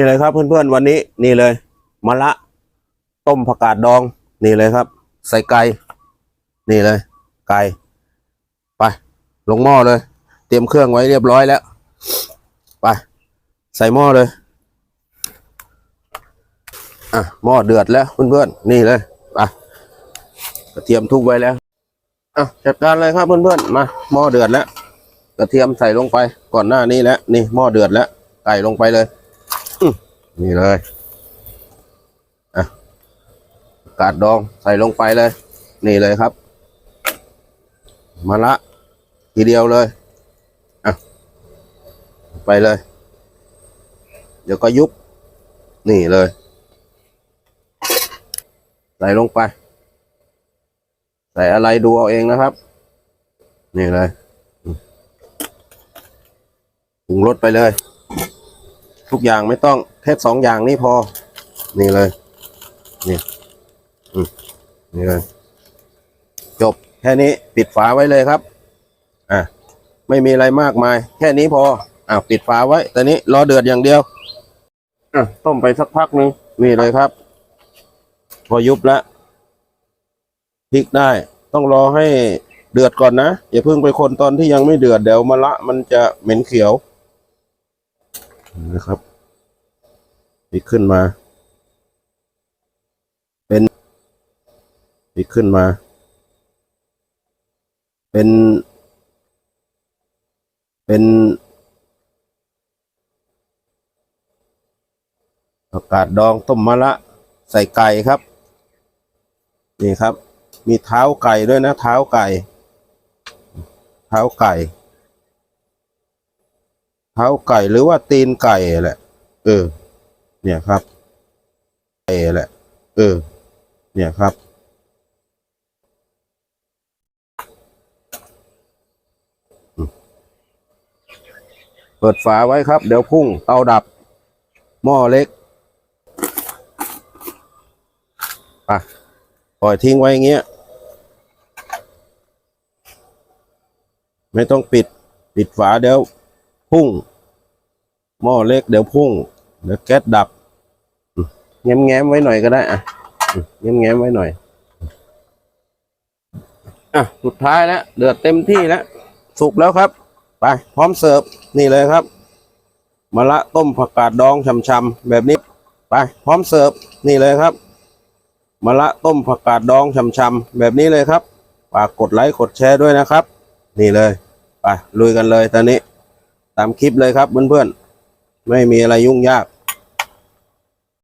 นี่เลยครับเพื่อนๆวันนี้นี่เลยมะละต้มผักกาดดอง นี่เลยครับ ใส่ไก่นี่เลย ไก่ไป ลงหม้อเลย เตรียมเครื่องไว้เรียบร้อยแล้ว ไป ใส่หม้อเลย อะหม้อเดือดแล้วเพื่อนๆนี่เลยไปกระเทียมทุบไว้แล้วอะจัดการเลยครับเพื่อนๆมาหม้อเดือดแล้ว กระเทียมใส่ลงไปก่อนหน้านี้แล้วนี่หม้อเดือดแล้วไก่ลงไปเลย นี่เลยอะกาดดองใส่ลงไปเลย นี่เลยครับมะละ ทีเดียวเลยอะไปเลย เดี๋ยวก็ยุบ นี่เลย ใส่ลงไป ใส่อะไรดูเอาเองนะครับ นี่เลยปรุงรสไปเลย ทุกอย่างไม่ต้องแค่สองอย่างนี้พอ นี่เลย นี่นี่เลย จบแค่นี้ปิดฝาไว้เลยครับ อะไม่มีอะไรมากมาย แค่นี้พอ อะปิดฝาไว้ตอนนี้รอเดือดอย่างเดียวอะต้มไปสักพักหนึงนี่เลยครับ พอยุบแล้วพลิกได้ ต้องรอให้เดือดก่อนนะ อย่าเพิ่งไปคนตอนที่ยังไม่เดือดเดี๋ยวมะละมันจะเหม็นเขียวนะครับ พลิกขึ้นมา เป็นพลิกขึ้นมา เป็น เป็นผักกาดดองต้มมะละใส่ไก่ครับ นี่ครับ มีเท้าไก่ด้วยนะ เท้าไก่ เท้าไก่ เท้าไก่หรือว่าตีนไก่แหละ เออ เนี่ยครับไก่แหละ เออ เนี่ยครับ เปิดฝาไว้ครับ เดี๋ยวพุ่งเตาดับ หม้อเล็กอะปล่อยทิ้งไว้อย่างเงี้ย ไม่ต้องปิด ปิดฝาเดี๋ยวพุ่ง หม้อเล็กเดี๋ยวพุ่ง เดี๋ยวแก๊สดับแง้มแง้มๆไว้หน่อยก็ได้อะแง้มแง้มๆไว้หน่อยอะสุดท้ายแล้วเดือดเต็มที่แล้วสุกแล้วครับ ไป พร้อมเสิร์ฟนี่เลยครับมะละต้มผักกาดดองช่ำๆแบบนี้ ไป พร้อมเสิร์ฟนี่เลยครับมะละต้มผักกาดดองช่ำๆแบบนี้เลยครับฝากกดไลค์กดแชร์ด้วยนะครับ นี่เลย ไปลุยกันเลยตอนนี้ ตามคลิปเลยครับเพื่อนๆ ไม่มีอะไรยุ่งยาก